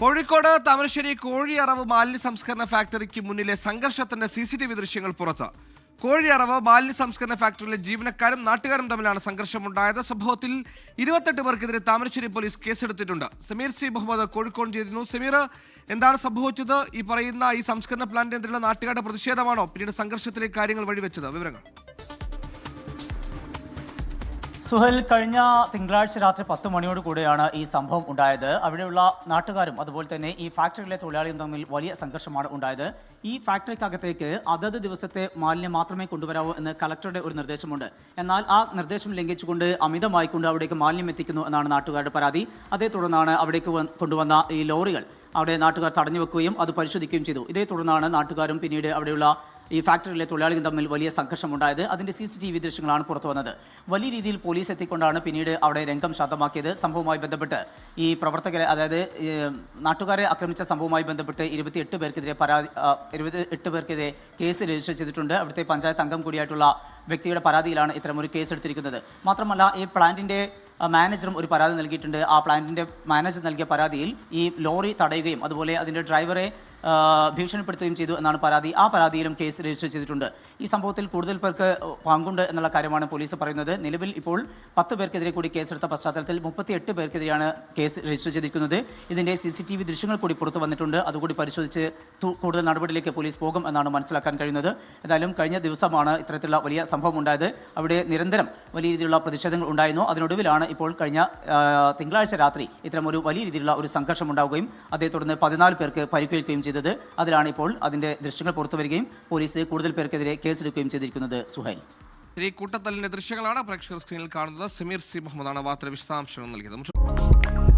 കോഴിക്കോട് താമരശ്ശേരി കോഴിയറവ് മാലിന്യ സംസ്കരണ ഫാക്ടറിക്ക് മുന്നിലെ സംഘർഷത്തിന്റെ സി സി ടി വി ദൃശ്യങ്ങൾ പുറത്ത്. കോഴിയറവ് മാലിന്യ സംസ്കരണ ഫാക്ടറിയിലെ ജീവനക്കാരും നാട്ടുകാരും തമ്മിലാണ് സംഘർഷമുണ്ടായത്. സംഭവത്തിൽ ഇരുപത്തെട്ട് പേർക്കെതിരെ താമരശ്ശേരി പോലീസ് കേസെടുത്തിട്ടുണ്ട്. സമീർ സി മുഹമ്മദ് കോഴിക്കോട് ചെയ്തിരുന്നു സമീർ എന്താണ് സംഭവിച്ചത്? ഈ പറയുന്ന ഈ സംസ്കരണ പ്ലാന്റിനെതിരെയുള്ള നാട്ടുകാരുടെ പ്രതിഷേധമാണോ? പിന്നീട് സംഘർഷത്തിലേക്ക് കാര്യങ്ങൾ വഴിവെച്ചത്. വിവരങ്ങൾ. സുഹൽ കഴിഞ്ഞ തിങ്കളാഴ്ച രാത്രി പത്ത് മണിയോട് കൂടെയാണ് ഈ സംഭവം ഉണ്ടായത്. അവിടെയുള്ള നാട്ടുകാരും അതുപോലെ തന്നെ ഈ ഫാക്ടറിയിലെ തൊഴിലാളിയും തമ്മിൽ വലിയ സംഘർഷമാണ് ഉണ്ടായത്. ഈ ഫാക്ടറിക്കകത്തേക്ക് അതത് ദിവസത്തെ മാലിന്യം മാത്രമേ കൊണ്ടുവരാവൂ എന്ന് കളക്ടറുടെ ഒരു നിർദ്ദേശമുണ്ട്. എന്നാൽ ആ നിർദ്ദേശം ലംഘിച്ചുകൊണ്ട് അമിതമായി കൊണ്ട് അവിടേക്ക് മാലിന്യം എത്തിക്കുന്നു എന്നാണ് നാട്ടുകാരുടെ പരാതി. അതേ തുടർന്നാണ് അവിടേക്ക് കൊണ്ടുവന്ന ഈ ലോറികൾ അവിടെ നാട്ടുകാർ തടഞ്ഞു വെക്കുകയും അത് പരിശോധിക്കുകയും ചെയ്തു. ഇതേ തുടർന്നാണ് നാട്ടുകാരും പിന്നീട് അവിടെയുള്ള ഈ ഫാക്ടറിയിലെ തൊഴിലാളികൾ തമ്മിൽ വലിയ സംഘർഷമുണ്ടായത്. അതിന്റെ സി സി ടി വി ദൃശ്യങ്ങളാണ് പുറത്തു വന്നത്. വലിയ രീതിയിൽ പോലീസ് എത്തിക്കൊണ്ടാണ് പിന്നീട് അവിടെ രംഗം ശാന്തമാക്കിയത്. സംഭവവുമായി ബന്ധപ്പെട്ട് ഈ പ്രവർത്തകരെ അതായത് നാട്ടുകാരെ ആക്രമിച്ച സംഭവവുമായി ബന്ധപ്പെട്ട് ഇരുപത്തിയെട്ട് പേർക്കെതിരെ പരാതി ഇരുപത്തി എട്ട് പേർക്കെതിരെ കേസ് രജിസ്റ്റർ ചെയ്തിട്ടുണ്ട്. അവിടുത്തെ പഞ്ചായത്ത് അംഗം കൂടിയായിട്ടുള്ള വ്യക്തിയുടെ പരാതിയിലാണ് ഇത്തരമൊരു കേസ് എടുത്തിരിക്കുന്നത്. മാത്രമല്ല ഈ പ്ലാന്റിന്റെ മാനേജറും ഒരു പരാതി നൽകിയിട്ടുണ്ട്. ആ പ്ലാന്റിന്റെ മാനേജർ നൽകിയ പരാതിയിൽ ഈ ലോറി തടയുകയും അതുപോലെ അതിന്റെ ഡ്രൈവറെ ഭീഷണിപ്പെടുത്തുകയും ചെയ്തു എന്നാണ് പരാതി. ആ പരാതിയിലും കേസ് രജിസ്റ്റർ ചെയ്തിട്ടുണ്ട്. ഈ സംഭവത്തിൽ കൂടുതൽ പേർക്ക് പങ്കുണ്ട് എന്നുള്ള കാര്യമാണ് പോലീസ് പറയുന്നത്. നിലവിൽ ഇപ്പോൾ പത്ത് പേർക്കെതിരെ കൂടി കേസെടുത്ത പശ്ചാത്തലത്തിൽ മുപ്പത്തിയെട്ട് പേർക്കെതിരെയാണ് കേസ് രജിസ്റ്റർ ചെയ്തിരിക്കുന്നത്. ഇതിന്റെ സി സി ടി വി ദൃശ്യങ്ങൾ കൂടി പുറത്തു വന്നിട്ടുണ്ട്. അതുകൂടി പരിശോധിച്ച് കൂടുതൽ നടപടിയിലേക്ക് പോലീസ് പോകും എന്നാണ് മനസ്സിലാക്കാൻ കഴിയുന്നത്. എന്തായാലും കഴിഞ്ഞ ദിവസമാണ് ഇത്തരത്തിലുള്ള വലിയ സംഭവം ഉണ്ടായത്. അവിടെ നിരന്തരം വലിയ രീതിയിലുള്ള പ്രതിഷേധങ്ങൾ ഉണ്ടായിരുന്നു. അതിനൊടുവിലാണ് ഇപ്പോൾ കഴിഞ്ഞ തിങ്കളാഴ്ച രാത്രി ഇത്തരം ഒരു വലിയ രീതിയിലുള്ള ഒരു സംഘർഷം ഉണ്ടാവുകയും അതേ തുടർന്ന് പതിനാല് പേർക്ക് പരിക്കേൽക്കുകയും ചെയ്തത്. അതിലാണ് ഇപ്പോൾ അതിന്റെ ദൃശ്യങ്ങൾ പുറത്തു വരികയും പോലീസ് കൂടുതൽ പേർക്കെതിരെ കേസെടുക്കുകയും ചെയ്തിരിക്കുന്നത് സുഹൈൽ. ഈ കൂട്ടത്തലിന്റെ ദൃശ്യങ്ങളാണ് പ്രേക്ഷകർ സ്ക്രീനിൽ കാണുന്നത്. സമീർ സി മുഹമ്മദാണ് വാർത്തയുടെ വിശദാംശങ്ങൾ നൽകിയത്.